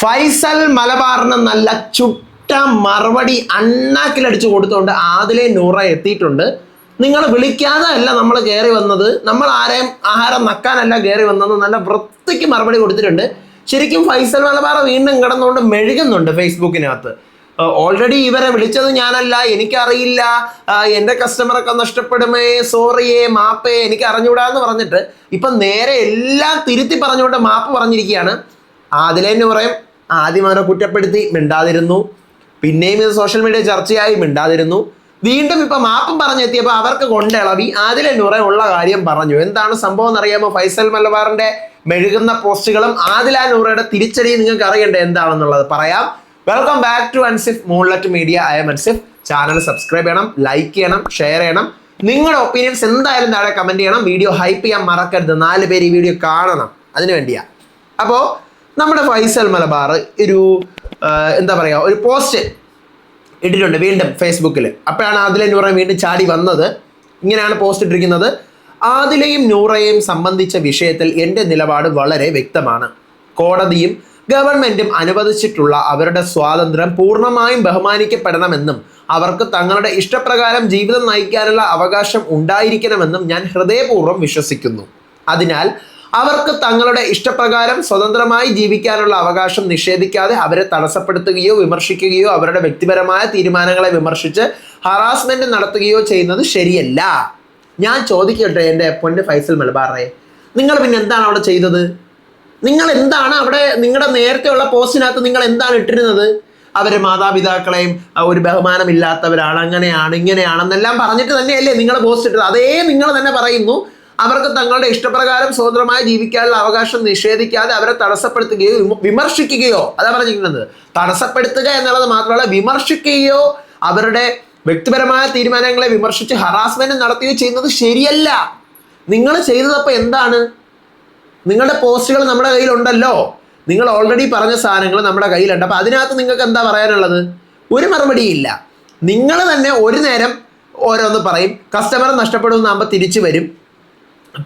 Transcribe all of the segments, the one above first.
ഫൈസൽ മലബാറിന് നല്ല ചുട്ട മറുപടി അണ്ണാക്കിലടിച്ചു കൊടുത്തുകൊണ്ട് ആദിലെ നൂറ എത്തിയിട്ടുണ്ട്. നിങ്ങൾ വിളിക്കാതെ അല്ല നമ്മൾ കയറി വന്നത്. നമ്മൾ ആരെയും ആഹാരം നക്കാനല്ല കയറി വന്നത്. നല്ല വൃത്തിക്ക് മറുപടി കൊടുത്തിട്ടുണ്ട്. ശരിക്കും ഫൈസൽ മലബാർ വീണ്ടും കിടന്നുകൊണ്ട് മെഴുകുന്നുണ്ട് ഫേസ്ബുക്കിനകത്ത്. ഓൾറെഡി ഇവരെ വിളിച്ചത് ഞാനല്ല. എനിക്കറിയില്ല. എന്റെ കസ്റ്റമറൊക്കെ നഷ്ടപ്പെടുമേ. സോറിയേ മാപ്പേ എനിക്ക് അറിഞ്ഞുകൂടാന്ന് പറഞ്ഞിട്ട് ഇപ്പം നേരെ എല്ലാം തിരുത്തി പറഞ്ഞുകൊണ്ട് മാപ്പ് പറഞ്ഞിരിക്കുകയാണ്. അതിലേന്ന് പറയും ആദ്യം അവരെ കുറ്റപ്പെടുത്തി മിണ്ടാതിരുന്നു. പിന്നെയും ഇത് സോഷ്യൽ മീഡിയ ചർച്ചയായി മിണ്ടാതിരുന്നു. വീണ്ടും ഇപ്പൊ മാപ്പും പറഞ്ഞെത്തിയപ്പോൾ അവർക്ക് കൊണ്ടിളവി. ആദിലെ നുറ ഉള്ള കാര്യം പറഞ്ഞു. എന്താണ് സംഭവം എന്ന് അറിയാമോ ഫൈസൽ മലബാറിന്റെ മെഴുകുന്ന പോസ്റ്റുകളും ആദില നൂറയുടെ തിരിച്ചടി നിങ്ങൾക്ക് അറിയണ്ടേ? എന്താണെന്നുള്ളത് പറയാം. Welcome back to Ansif Moonlit Media I M Ansif channel subscribe ചെയ്യണം ലൈക്ക് ചെയ്യണം ഷെയർ ചെയ്യണം. നിങ്ങളുടെ ഒപ്പീനിയൻസ് എന്തായാലും താഴെ കമന്റ് ചെയ്യണം. വീഡിയോ ഹൈപ്പ് ചെയ്യാൻ മറക്കരുത്. നാല് പേര് ഈ വീഡിയോ കാണണം. അതിനു വേണ്ടിയാ. അപ്പോൾ നമ്മുടെ ഫൈസൽ മലബാർ ഒരു എന്താ പറയുക ഒരു പോസ്റ്റ് ഇട്ടിട്ടുണ്ട് വീണ്ടും ഫേസ്ബുക്കിൽ അപ്പോഴാണ് ആദിലെ നൂറ വീണ്ടും ചാടി വന്നത്. ഇങ്ങനെയാണ് പോസ്റ്റ് ഇട്ടിരിക്കുന്നത്. ആദിലയും നൂറയും സംബന്ധിച്ച വിഷയത്തിൽ എന്റെ നിലപാട് വളരെ വ്യക്തമാണ്. കോടതിയും ഗവൺമെന്റും അനുവദിച്ചിട്ടുള്ള അവരുടെ സ്വാതന്ത്ര്യം പൂർണമായും ബഹുമാനിക്കപ്പെടണമെന്നും അവർക്ക് തങ്ങളുടെ ഇഷ്ടപ്രകാരം ജീവിതം നയിക്കാനുള്ള അവകാശം ഉണ്ടായിരിക്കണമെന്നും ഞാൻ ഹൃദയപൂർവം വിശ്വസിക്കുന്നു. അതിനാൽ അവർക്ക് തങ്ങളുടെ ഇഷ്ടപ്രകാരം സ്വതന്ത്രമായി ജീവിക്കാനുള്ള അവകാശം നിഷേധിക്കാതെ അവരെ തടസ്സപ്പെടുത്തുകയോ വിമർശിക്കുകയോ അവരുടെ വ്യക്തിപരമായ തീരുമാനങ്ങളെ വിമർശിച്ച് ഹറാസ്മെന്റ് നടത്തുകയോ ചെയ്യുന്നത് ശരിയല്ല. ഞാൻ ചോദിക്കട്ടെ എന്റെ പൊന്ന് ഫൈസൽ മലബാറെ നിങ്ങൾ പിന്നെ എന്താണ് അവിടെ ചെയ്തത്? നിങ്ങൾ എന്താണ് അവിടെ നിങ്ങളുടെ നേരത്തെയുള്ള പോസ്റ്റിനകത്ത് നിങ്ങൾ എന്താണ് ഇട്ടിരുന്നത്? അവരെ മാതാപിതാക്കളെയും ഒരു ബഹുമാനമില്ലാത്തവരാണ് അങ്ങനെയാണ് ഇങ്ങനെയാണെന്നെല്ലാം പറഞ്ഞിട്ട് തന്നെയല്ലേ നിങ്ങൾ പോസ്റ്റ് ഇട്ടത്? അതേ നിങ്ങൾ തന്നെ പറയുന്നു അവർക്ക് തങ്ങളുടെ ഇഷ്ടപ്രകാരം സ്വതന്ത്രമായി ജീവിക്കാനുള്ള അവകാശം നിഷേധിക്കാതെ അവരെ തടസ്സപ്പെടുത്തുകയോ വിമർശിക്കുകയോ അതാ പറഞ്ഞിരിക്കുന്നത്. തടസ്സപ്പെടുത്തുക എന്നുള്ളത് മാത്രമല്ല വിമർശിക്കുകയോ അവരുടെ വ്യക്തിപരമായ തീരുമാനങ്ങളെ വിമർശിച്ച് ഹറാസ്മെന്റ് നടത്തുകയോ ചെയ്യുന്നത് ശരിയല്ല. നിങ്ങൾ ചെയ്തതപ്പോൾ എന്താണ്? നിങ്ങളുടെ പോസ്റ്റുകൾ നമ്മുടെ കയ്യിലുണ്ടല്ലോ. നിങ്ങൾ ഓൾറെഡി പറഞ്ഞ സാധനങ്ങൾ നമ്മുടെ കയ്യിലുണ്ട്. അപ്പോൾ അതിനകത്ത് നിങ്ങൾക്ക് എന്താ പറയാനുള്ളത്? ഒരു മറുപടിയില്ല നിങ്ങൾ തന്നെ ഒരു നേരം ഓരോന്ന് പറയും. കസ്റ്റമർ നഷ്ടപ്പെടുമെന്നാകുമ്പോൾ തിരിച്ചു വരും.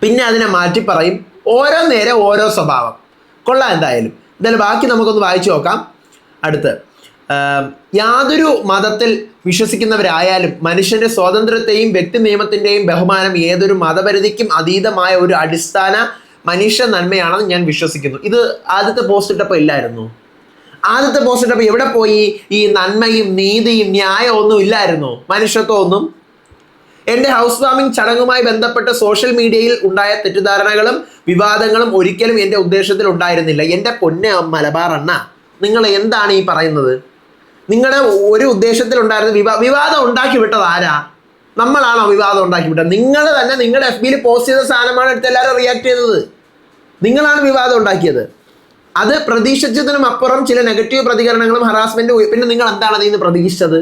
പിന്നെ അതിനെ മാറ്റി പറയും ഓരോ നേരെ ഓരോ സ്വഭാവം. കൊള്ളാം എന്തായാലും. എന്തായാലും ബാക്കി നമുക്കൊന്ന് വായിച്ചു നോക്കാം. അടുത്ത് യാതൊരു മതത്തിൽ വിശ്വസിക്കുന്നവരായാലും മനുഷ്യന്റെ സ്വാതന്ത്ര്യത്തെയും വ്യക്തി നിയമത്തിന്റെയും ബഹുമാനം ഏതൊരു മതപരിധിക്കും അതീതമായ ഒരു അടിസ്ഥാന മനുഷ്യ നന്മയാണെന്ന് ഞാൻ വിശ്വസിക്കുന്നു. ഇത് ആദ്യത്തെ പോസ്റ്റ് ഇട്ടപ്പോൾ ഇല്ലായിരുന്നു. ആദ്യത്തെ പോസ്റ്റ് ഇട്ടപ്പോൾ എവിടെ പോയി? ഈ നന്മയും നീതിയും ന്യായവും ഒന്നും ഇല്ലായിരുന്നു. മനുഷ്യത്വം ഒന്നും എന്റെ ഹൗസ് വാമിംഗ് ചടങ്ങുമായി ബന്ധപ്പെട്ട് സോഷ്യൽ മീഡിയയിൽ ഉണ്ടായ തെറ്റിദ്ധാരണകളും വിവാദങ്ങളും ഒരിക്കലും എന്റെ ഉദ്ദേശത്തിൽ ഉണ്ടായിരുന്നില്ല. എന്റെ പൊന്നെ മലബാർ അണ്ണ നിങ്ങൾ എന്താണ് ഈ പറയുന്നത്? നിങ്ങളുടെ ഒരു ഉദ്ദേശത്തിൽ ഉണ്ടായിരുന്ന വിവാ വിവാദം ഉണ്ടാക്കി വിട്ടത് ആരാ? നമ്മളാണോ വിവാദം ഉണ്ടാക്കി വിട്ടത്? നിങ്ങൾ തന്നെ നിങ്ങളുടെ എഫ് ബിയിൽ പോസ്റ്റ് ചെയ്ത സാധനമാണ് എടുത്ത് എല്ലാവരും റിയാക്ട് ചെയ്തത്. നിങ്ങളാണ് വിവാദം ഉണ്ടാക്കിയത്. അത് പ്രതീക്ഷിച്ചതിനും അപ്പുറം ചില നെഗറ്റീവ് പ്രതികരണങ്ങളും ഹറാസ്മെന്റും പിന്നെ നിങ്ങൾ എന്താണ് അതിൽ നിന്ന് പ്രതീക്ഷിച്ചത്?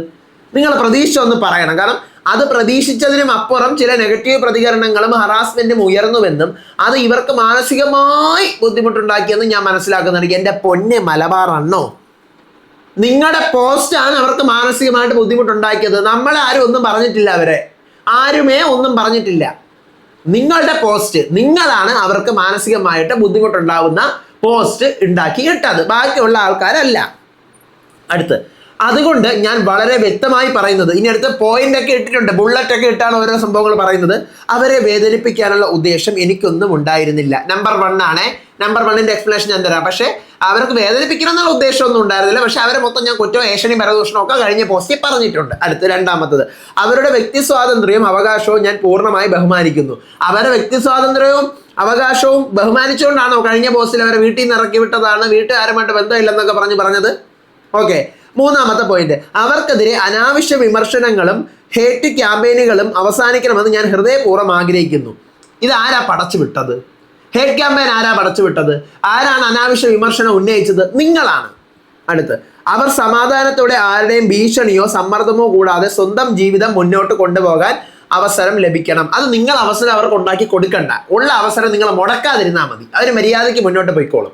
നിങ്ങൾ പ്രതീക്ഷ ഒന്ന് പറയണം. കാരണം അത് പ്രതീക്ഷിച്ചതിനും അപ്പുറം ചില നെഗറ്റീവ് പ്രതികരണങ്ങളും ഹറാസ്മെന്റും ഉയർന്നുവെന്നും അത് ഇവർക്ക് മാനസികമായി ബുദ്ധിമുട്ടുണ്ടാക്കിയെന്ന് ഞാൻ മനസ്സിലാക്കുന്നുണ്ട്. എന്റെ പൊന്നെ മലബാർ അണ്ണോ. നിങ്ങളുടെ പോസ്റ്റാണ് അവർക്ക് മാനസികമായിട്ട് ബുദ്ധിമുട്ടുണ്ടാക്കിയത്. നമ്മളെ ആരും ഒന്നും പറഞ്ഞിട്ടില്ല അവരെ. ആരുമേ ഒന്നും പറഞ്ഞിട്ടില്ല. നിങ്ങളുടെ പോസ്റ്റ് നിങ്ങളാണ് അവർക്ക് മാനസികമായിട്ട് ബുദ്ധിമുട്ടുണ്ടാവുന്ന പോസ്റ്റ് ഉണ്ടാക്കി ഇട്ടത്. ബാക്കിയുള്ള ആൾക്കാരല്ല. അടുത്ത് അതുകൊണ്ട് ഞാൻ വളരെ വ്യക്തമായി പറയുന്നത് ഇനി അടുത്ത് പോയിന്റ് ഒക്കെ ഇട്ടിട്ടുണ്ട് ബുള്ളറ്റ് ഒക്കെ ഇട്ടാണ് ഓരോ സംഭവങ്ങൾ പറയുന്നത്. അവരെ വേദനിപ്പിക്കാനുള്ള ഉദ്ദേശം എനിക്കൊന്നും ഉണ്ടായിരുന്നില്ല. നമ്പർ വൺ ആണ്. നമ്പർ വണ്ണിന്റെ എക്സ്പ്ലനേഷൻ ഞാൻ തരാം. പക്ഷേ അവർക്ക് വേദനിപ്പിക്കണം എന്നുള്ള ഉദ്ദേശമൊന്നും ഉണ്ടായിരുന്നില്ല. പക്ഷെ അവരെ മൊത്തം ഞാൻ കുറ്റവും ഏഷണി പരദൂഷണവും ഒക്കെ കഴിഞ്ഞ പോസ്റ്റിൽ പറഞ്ഞിട്ടുണ്ട്. അടുത്ത രണ്ടാമത്തത് അവരുടെ വ്യക്തി സ്വാതന്ത്ര്യവും അവകാശവും ഞാൻ പൂർണമായി ബഹുമാനിക്കുന്നു. അവരുടെ വ്യക്തി സ്വാതന്ത്ര്യവും അവകാശവും ബഹുമാനിച്ചുകൊണ്ടാണോ കഴിഞ്ഞ പോസ്റ്റിൽ അവരെ വീട്ടിൽ നിന്ന് ഇറക്കി വിട്ടതാണ്? വീട്ടുകാരുമായിട്ട് ബന്ധമില്ലെന്നൊക്കെ പറഞ്ഞ് പറഞ്ഞത്? ഓക്കെ മൂന്നാമത്തെ പോയിന്റ് അവർക്കെതിരെ അനാവശ്യ വിമർശനങ്ങളും ഹേറ്റ് ക്യാമ്പയിനുകളും അവസാനിക്കണമെന്ന് ഞാൻ ഹൃദയപൂർവം ആഗ്രഹിക്കുന്നു. ഇത് ആരാ പടച്ചു വിട്ടത്? ഹേറ്റ് ക്യാമ്പയിൻ ആരാ പടച്ചു വിട്ടത്? ആരാണ് അനാവശ്യ വിമർശനം ഉന്നയിച്ചത്? നിങ്ങളാണ്. അടുത്ത് അവർ സമാധാനത്തോടെ ആരുടെയും ഭീഷണിയോ സമ്മർദ്ദമോ കൂടാതെ സ്വന്തം ജീവിതം മുന്നോട്ട് കൊണ്ടുപോകാൻ അവസരം ലഭിക്കണം. അത് നിങ്ങൾ അവസരം അവർക്ക് ഉണ്ടാക്കി കൊടുക്കണ്ട. ഉള്ള അവസരം നിങ്ങൾ മുടക്കാതിരുന്നാൽ മതി. അവർ മര്യാദയ്ക്ക് മുന്നോട്ട് പോയിക്കോളും.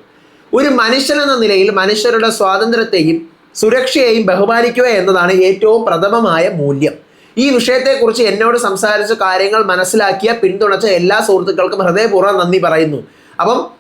ഒരു മനുഷ്യൻ എന്ന നിലയിൽ മനുഷ്യരുടെ സ്വാതന്ത്ര്യത്തെയും സുരക്ഷയെയും ബഹുമാനിക്കുക എന്നതാണ് ഏറ്റവും പ്രഥമമായ മൂല്യം. ഈ വിഷയത്തെക്കുറിച്ച് എന്നോട് സംസാരിച്ച കാര്യങ്ങൾ മനസ്സിലാക്കിയ പിന്തുണച്ച എല്ലാ സുഹൃത്തുക്കൾക്കും ഹൃദയപൂർവം നന്ദി പറയുന്നു. അപ്പം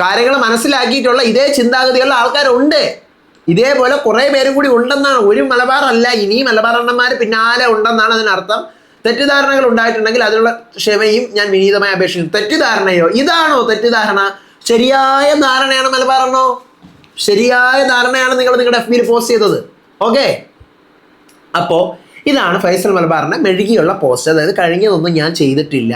കാര്യങ്ങൾ മനസ്സിലാക്കിയിട്ടുള്ള ഇതേ ചിന്താഗതിയുള്ള ആൾക്കാരുണ്ട്. ഇതേപോലെ കുറേ പേരും കൂടി ഉണ്ടെന്നാണ്. ഒരു മലബാറല്ല ഇനി മലബാർ അണ്ണന്മാർ പിന്നാലെ ഉണ്ടെന്നാണ് അതിനർത്ഥം. തെറ്റിദ്ധാരണകൾ ഉണ്ടായിട്ടുണ്ടെങ്കിൽ അതിനുള്ള ക്ഷമയും ഞാൻ വിനീതമായി അപേക്ഷിക്കുന്നു. തെറ്റിദ്ധാരണയോ? ഇതാണോ തെറ്റിദ്ധാരണ? ശരിയായ ധാരണയാണ് മലബാർ അണ്ണോ? ശരിയായ ധാരണയാണ് നിങ്ങൾ നിങ്ങളുടെ എഫ് ബിയിൽ പോസ്റ്റ് ചെയ്തത്. ഓക്കെ അപ്പോൾ ഇതാണ് ഫൈസൽ മലബാറിന്റെ മെഴുകിയുള്ള പോസ്റ്റ് അതായത് കഴിഞ്ഞതൊന്നും ഞാൻ ചെയ്തിട്ടില്ല.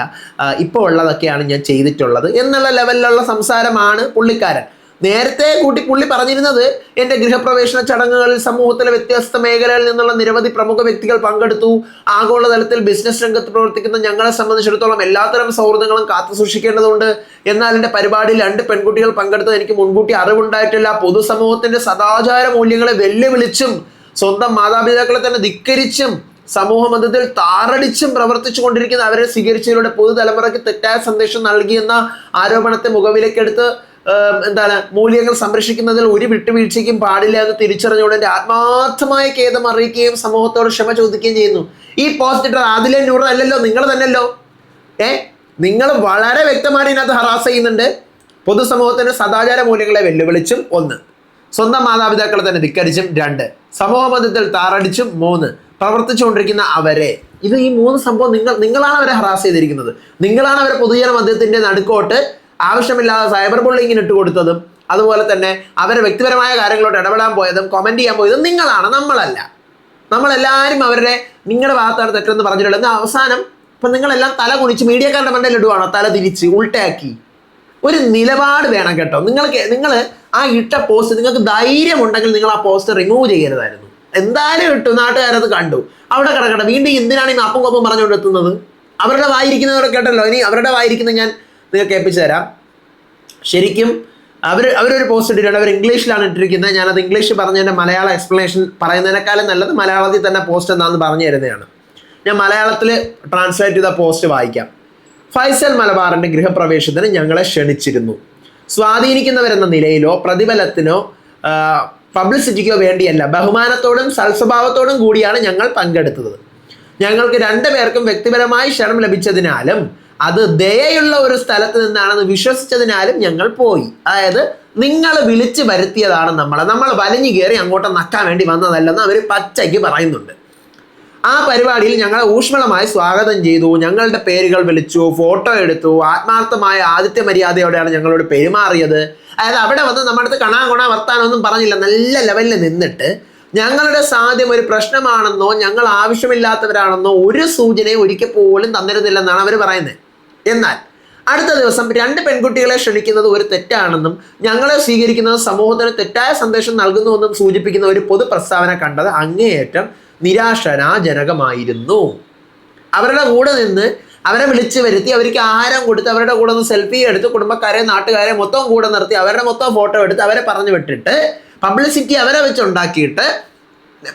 ഇപ്പോൾ ഉള്ളതൊക്കെയാണ് ഞാൻ ചെയ്തിട്ടുള്ളത്. എന്നുള്ള ലെവലിലുള്ള സംസാരമാണ് പുള്ളിക്കാരൻ. നേരത്തെ കൂട്ടി പുള്ളി പറഞ്ഞിരുന്നത് എന്റെ ഗൃഹപ്രവേശന ചടങ്ങുകളിൽ സമൂഹത്തിലെ വ്യത്യസ്ത മേഖലകളിൽ നിന്നുള്ള നിരവധി പ്രമുഖ വ്യക്തികൾ പങ്കെടുത്തു. ആഗോളതലത്തിൽ ബിസിനസ് രംഗത്ത് പ്രവർത്തിക്കുന്ന ഞങ്ങളെ സംബന്ധിച്ചിടത്തോളം എല്ലാത്തരം സൗഹൃദങ്ങളും കാത്തു സൂക്ഷിക്കേണ്ടതുണ്ട്. എന്നാൽ എന്റെ പരിപാടിയിൽ രണ്ട് പെൺകുട്ടികൾ പങ്കെടുത്തത് എനിക്ക് മുൻകൂട്ടി അറിവുണ്ടായിട്ടില്ല. പൊതുസമൂഹത്തിന്റെ സദാചാര മൂല്യങ്ങളെ വെല്ലുവിളിച്ചും സ്വന്തം മാതാപിതാക്കളെ തന്നെ ധിക്കരിച്ചും സമൂഹ മധ്യത്തിൽ താറടിച്ചും പ്രവർത്തിച്ചു കൊണ്ടിരിക്കുന്ന അവരെ സ്വീകരിച്ചതിലൂടെ പുതുതലമുറയ്ക്ക് തെറ്റായ സന്ദേശം നൽകിയെന്ന ആരോപണത്തെ മുഖവിലേക്കെടുത്ത് എന്താണ് മൂല്യങ്ങൾ സംരക്ഷിക്കുന്നതിൽ ഒരു വിട്ടുവീഴ്ചയ്ക്കും പാടില്ല എന്ന് തിരിച്ചറിഞ്ഞുകൊണ്ട് ആത്മാർത്ഥമായ ഖേദം അറിയിക്കുകയും സമൂഹത്തോട് ക്ഷമ ചോദിക്കുകയും ചെയ്യുന്നു. ഈ പോസ്റ്റ് ആദിലെ നൂർ അല്ലല്ലോ നിങ്ങൾ തന്നെയല്ലോ. ഏ? നിങ്ങൾ വളരെ വ്യക്തമായിട്ട് ഇതിനകത്ത് ഹറാസ് ചെയ്യുന്നുണ്ട്. പൊതുസമൂഹത്തിന്റെ സദാചാര മൂല്യങ്ങളെ വെല്ലുവിളിച്ചും ഒന്ന്. സ്വന്തം മാതാപിതാക്കളെ തന്നെ ധിക്കരിച്ചും രണ്ട്. സമൂഹ മധ്യത്തിൽ താറടിച്ചും മൂന്ന്. പ്രവർത്തിച്ചുകൊണ്ടിരിക്കുന്ന അവരെ. ഇത് ഈ മൂന്ന് സംഭവം നിങ്ങൾ നിങ്ങളാണ് അവരെ ഹറാസ് ചെയ്തിരിക്കുന്നത്. നിങ്ങളാണ് അവരെ പൊതുജന മധ്യത്തിന്റെ നടുക്കോട്ട് ആവശ്യമില്ലാതെ സൈബർ ബുള്ളിങ്ങിന് ഇട്ട് കൊടുത്തതും അതുപോലെ തന്നെ അവരെ വ്യക്തിപരമായ കാര്യങ്ങളോട് ഇടപെടാൻ പോയതും കമന്റ് ചെയ്യാൻ പോയതും നിങ്ങളാണ് നമ്മളല്ല. നമ്മളെല്ലാവരും അവരുടെ നിങ്ങളുടെ ഭാഗത്താണ് തെറ്റെന്ന് പറഞ്ഞിട്ടുള്ളത്. അവസാനം ഇപ്പം നിങ്ങളെല്ലാം തല കുണിച്ച് മീഡിയക്കാരുടെ മണ്ടയിൽ ഇടുവാണോ? തല തിരിച്ച് ഉൾട്ടയാക്കി ഒരു നിലപാട് വേണം കേട്ടോ. നിങ്ങൾക്ക് നിങ്ങൾ ആ ഇട്ട പോസ്റ്റ് നിങ്ങൾക്ക് ധൈര്യമുണ്ടെങ്കിൽ നിങ്ങൾ ആ പോസ്റ്റ് റിമൂവ് ചെയ്യരുതായിരുന്നു. എന്തായാലും ഇട്ടു നാട്ടുകാരത് കണ്ടു. അവിടെ കിടക്കട്ടെ വീണ്ടും എന്തിനാണ് ഈ അപ്പും കൊപ്പം പറഞ്ഞുകൊണ്ടെത്തുന്നത്? അവരുടെ വായിരിക്കുന്നവരെ കേട്ടല്ലോ. ഇനി അവരുടെ വായിരിക്കുന്ന ഞാൻ നിങ്ങൾക്ക് ഏൽപ്പിച്ചു തരാം. ശരിക്കും അവർ അവരൊരു പോസ്റ്റ് ഇട്ടിട്ടുണ്ട്. അവർ ഇംഗ്ലീഷിലാണ് ഇട്ടിരിക്കുന്നത്. ഞാനത് ഇംഗ്ലീഷ് പറഞ്ഞതിന്റെ മലയാള എക്സ്പ്ലനേഷൻ പറയുന്നതിനേക്കാളും നല്ലത് മലയാളത്തിൽ തന്നെ പോസ്റ്റ് എന്താണെന്ന് പറഞ്ഞു തരുന്നതാണ്. ഞാൻ മലയാളത്തിൽ ട്രാൻസ്ലേറ്റ് ചെയ്ത പോസ്റ്റ് വായിക്കാം. ഫൈസൽ മലബാറിന്റെ ഗൃഹപ്രവേശത്തിന് ഞങ്ങളെ ക്ഷണിച്ചിരുന്നു. സ്വാധീനിക്കുന്നവരെന്ന നിലയിലോ പ്രതിഫലത്തിനോ പബ്ലിസിറ്റിക്കോ വേണ്ടിയല്ല. ബഹുമാനത്തോടും സൽസ്വഭാവത്തോടും കൂടിയാണ് ഞങ്ങൾ പങ്കെടുത്തത്. ഞങ്ങൾക്ക് രണ്ടു പേർക്കും വ്യക്തിപരമായി ക്ഷണം ലഭിച്ചതിനാലും അത് ദയയുള്ള ഒരു സ്ഥലത്ത് നിന്നാണെന്ന് വിശ്വസിച്ചതിനാലും ഞങ്ങൾ പോയി. അതായത് നിങ്ങൾ വിളിച്ചു വരുത്തിയതാണ് നമ്മളെ. നമ്മൾ വലിഞ്ഞു കയറി അങ്ങോട്ട് നക്കാൻ വേണ്ടി വന്നതല്ലെന്ന് അവർ പച്ചയ്ക്ക് പറയുന്നുണ്ട്. ആ പരിപാടിയിൽ ഞങ്ങളെ ഊഷ്മളമായി സ്വാഗതം ചെയ്തു. ഞങ്ങളുടെ പേരുകൾ വിളിച്ചു ഫോട്ടോ എടുത്തു. ആത്മാർത്ഥമായ ആദിത്യ മര്യാദയോടെയാണ് ഞങ്ങളോട് പെരുമാറിയത്. അതായത് അവിടെ വന്ന് നമ്മുടെ അടുത്ത് കണാ കൊണ വർത്താനൊന്നും പറഞ്ഞില്ല. നല്ല ലെവലിൽ നിന്നിട്ട് ഞങ്ങളുടെ സാധ്യം ഒരു പ്രശ്നമാണെന്നോ ഞങ്ങൾ ആവശ്യമില്ലാത്തവരാണെന്നോ ഒരു സൂചനയും ഒരിക്കൽ പോലും തന്നിരുന്നില്ലെന്നാണ് അവർ പറയുന്നത്. എന്നാൽ അടുത്ത ദിവസം രണ്ട് പെൺകുട്ടികളെ ക്ഷണിക്കുന്നത് ഒരു തെറ്റാണെന്നും ഞങ്ങളെ സ്വീകരിക്കുന്നത് സമൂഹത്തിന് തെറ്റായ സന്ദേശം നൽകുന്നുവെന്നും സൂചിപ്പിക്കുന്ന ഒരു പൊതു പ്രസ്താവന കണ്ടത് അങ്ങേയറ്റം നിരാശനാജനകമായിരുന്നു. അവരുടെ കൂടെ നിന്ന് അവരെ വിളിച്ചു വരുത്തി അവർക്ക് ആഹാരം കൊടുത്ത് അവരുടെ കൂടെ നിന്ന് സെൽഫി എടുത്ത് കുടുംബക്കാരെ നാട്ടുകാരെ മൊത്തം കൂടെ നിർത്തി അവരുടെ മൊത്തം ഫോട്ടോ എടുത്ത് അവരെ പറഞ്ഞു വിട്ടിട്ട് പബ്ലിസിറ്റി അവരെ വെച്ച് ഉണ്ടാക്കിയിട്ട്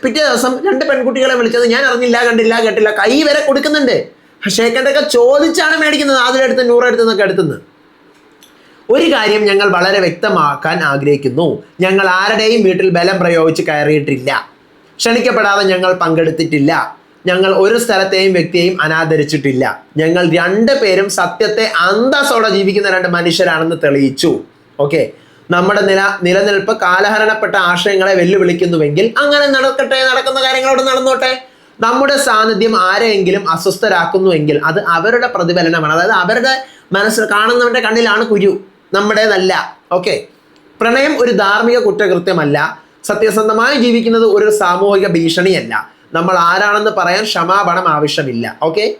പിറ്റേ ദിവസം രണ്ട് പെൺകുട്ടികളെ വിളിച്ചത് ഞാൻ അറിഞ്ഞില്ല കണ്ടില്ല കേട്ടില്ല കൈ വരെ കൊടുക്കുന്നുണ്ട്. ഷേഖന്റെയൊക്കെ ചോദിച്ചാണ് മേടിക്കുന്നത്. അതിലെടുത്ത് നൂറെടുത്ത് നിന്നൊക്കെ എടുത്തുനിന്ന് ഒരു കാര്യം ഞങ്ങൾ വളരെ വ്യക്തമാക്കാൻ ആഗ്രഹിക്കുന്നു. ഞങ്ങൾ ആരുടെയും വീട്ടിൽ ബലം പ്രയോഗിച്ച് കയറിയിട്ടില്ല. ക്ഷണിക്കപ്പെടാതെ ഞങ്ങൾ പങ്കെടുത്തിട്ടില്ല. ഞങ്ങൾ ഒരു സ്ഥലത്തെയും വ്യക്തിയെയും അനാദരിച്ചിട്ടില്ല. ഞങ്ങൾ രണ്ട് പേരും സത്യത്തെ അന്തസ്സോടെ ജീവിക്കുന്ന രണ്ട് മനുഷ്യരാണെന്ന് തെളിയിച്ചു. ഓക്കെ. നമ്മുടെ നില നിലനിൽപ്പ് കാലഹരണപ്പെട്ട ആശയങ്ങളെ വെല്ലുവിളിക്കുന്നുവെങ്കിൽ അങ്ങനെ നടക്കട്ടെ നടക്കുന്ന കാര്യങ്ങളോട് നടന്നോട്ടെ. നമ്മുടെ സാന്നിധ്യം ആരെയെങ്കിലും അസ്വസ്ഥരാക്കുന്നുവെങ്കിൽ അത് അവരുടെ പ്രതിഫലനമാണ്. അതായത് അവരുടെ മനസ്സിൽ കാണുന്നവരുടെ കണ്ണിലാണ് കുരു. നമ്മുടേതല്ല. ഓക്കെ പ്രണയം ഒരു ധാർമ്മിക കുറ്റകൃത്യമല്ല. സത്യസന്ധമായി ജീവിക്കുന്നത് ഒരു സാമൂഹിക ഭീഷണിയല്ല. നമ്മൾ ആരാണെന്ന് പറയാൻ ക്ഷമാപണം ആവശ്യമില്ല. ഓക്കെ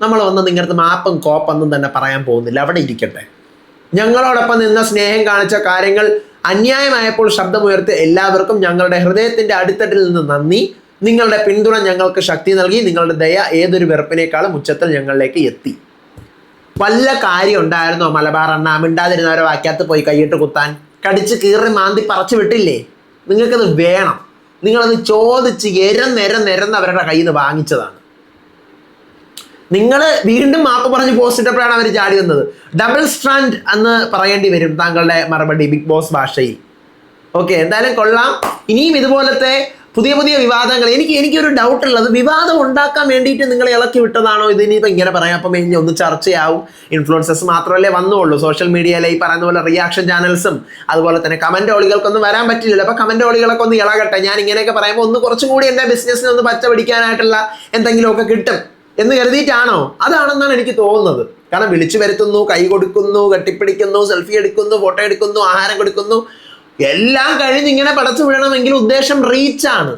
നമ്മൾ വന്ന് നിങ്ങളുടെ മാപ്പും കോപ്പൊന്നും തന്നെ പറയാൻ പോകുന്നില്ല. അവിടെ ഇരിക്കട്ടെ. ഞങ്ങളോടൊപ്പം നിന്ന സ്നേഹം കാണിച്ച കാര്യങ്ങൾ അന്യായമായപ്പോൾ ശബ്ദമുയർത്തി എല്ലാവർക്കും ഞങ്ങളുടെ ഹൃദയത്തിന്റെ അടിത്തട്ടിൽ നിന്ന് നന്ദി. നിങ്ങളുടെ പിന്തുണ ഞങ്ങൾക്ക് ശക്തി നൽകി നിങ്ങളുടെ ദയ ഏതൊരു വെറുപ്പിനേക്കാളും ഉച്ചത്തിൽ ഞങ്ങളിലേക്ക് എത്തി. വല്ല കാര്യം ഉണ്ടായിരുന്നോ മലബാർ അണ്ണ? മിണ്ടാതിരുന്നവരെ വാക്യാത്ത് പോയി കൈയിട്ട് കുത്താൻ? കടിച്ച് കീറി മാന്തി പറച്ചു വിട്ടില്ലേ? നിങ്ങൾക്കത് വേണം. നിങ്ങളത് ചോദിച്ച് എരം നിരം നിരന്ന് അവരുടെ കയ്യിൽ നിന്ന് വാങ്ങിച്ചതാണ്. നിങ്ങൾ വീണ്ടും മാപ്പ് പറഞ്ഞ് പോസ്റ്റ് ഇട്ടപ്പോഴാണ് അവർ ചാടി വന്നത്. ഡബിൾ സ്ട്രാൻഡ് എന്ന് പറയേണ്ടി വരും താങ്കളുടെ മറുപടി ബിഗ് ബോസ് ഭാഷയിൽ. ഓക്കെ എന്തായാലും കൊള്ളാം. ഇനിയും ഇതുപോലത്തെ പുതിയ പുതിയ വിവാദങ്ങൾ. എനിക്ക് എനിക്കൊരു ഡൗട്ട് ഉള്ളത് വിവാദം ഉണ്ടാക്കാൻ വേണ്ടിയിട്ട് നിങ്ങൾ ഇളക്കി വിട്ടതാണോ? ഇത് ഇനിയിപ്പോൾ ഇങ്ങനെ പറയാം. അപ്പം ഇനി ഒന്ന് ചർച്ചയാവും. ഇൻഫ്ലുവൻസസ് മാത്രമല്ലേ വന്നുള്ളൂ. സോഷ്യൽ മീഡിയയിലെ ഈ പറയുന്ന പോലെ റിയാക്ഷൻ ചാനൽസും അതുപോലെ തന്നെ കമന്റ് ഓളികൾക്കൊന്നും വരാൻ പറ്റില്ലല്ലോ. അപ്പോൾ കമന്റ് ഓളികളൊക്കെ ഒന്ന് ഇളകട്ടെ. ഞാൻ ഇങ്ങനെയൊക്കെ പറയുമ്പോൾ ഒന്ന് കുറച്ചും കൂടി എന്റെ ബിസിനസ്സിന് ഒന്ന് പച്ച പിടിക്കാനായിട്ടുള്ള എന്തെങ്കിലുമൊക്കെ കിട്ടും എന്ന് കരുതിയിട്ടാണോ? അതാണെന്നാണ് എനിക്ക് തോന്നുന്നത്. കാരണം വിളിച്ചു വരുത്തുന്നു കൈ കൊടുക്കുന്നു കെട്ടിപ്പിടിക്കുന്നു സെൽഫി എടുക്കുന്നു ഫോട്ടോ എടുക്കുന്നു ആഹാരം കൊടുക്കുന്നു. എല്ലാം കഴിഞ്ഞ് ഇങ്ങനെ പടച്ചു വിടണമെങ്കിൽ ഉദ്ദേശം റീച്ചാണ്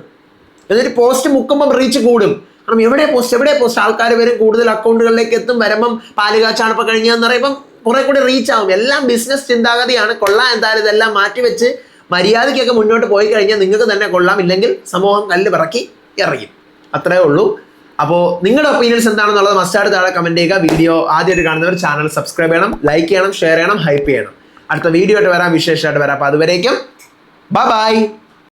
എന്നിട്ട് പോസ്റ്റ് മുക്കുമ്പം റീച്ച് കൂടും. കാരണം എവിടെ പോസ്റ്റ് എവിടെ പോസ്റ്റ് ആൾക്കാർ വരും കൂടുതൽ അക്കൗണ്ടുകളിലേക്ക് എത്തും വരുമ്പം പാലുകാച്ചാണപ്പം കഴിഞ്ഞാന്ന് പറയുമ്പം കുറെ കൂടി റീച്ച് ആവും. എല്ലാം ബിസിനസ് ചിന്താഗതിയാണ്. കൊള്ളാം എന്തായാലും ഇതെല്ലാം മാറ്റിവെച്ച് മര്യാദയ്ക്കൊക്കെ മുന്നോട്ട് പോയി കഴിഞ്ഞാൽ നിങ്ങൾക്ക് തന്നെ കൊള്ളാം. ഇല്ലെങ്കിൽ സമൂഹം കല്ല് പിറക്കി എറിയും. അത്രേ ഉള്ളൂ. അപ്പോൾ നിങ്ങളുടെ ഒപ്പീനിയൻസ് എന്താണെന്നുള്ളത് മസ്റ്റാർഡ് താഴെ കമന്റ് ചെയ്യുക. വീഡിയോ ആദ്യമായിട്ട് കാണുന്നവർ ചാനൽ സബ്സ്ക്രൈബ് ചെയ്യണം ലൈക്ക് ചെയ്യണം ഷെയർ ചെയ്യണം ഹൈപ്പ് ചെയ്യണം. അടുത്ത വീഡിയോ ആയിട്ട് വരാം വിശേഷമായിട്ട് വരാം. അപ്പോൾ അതുവരേക്കും ബൈ ബൈ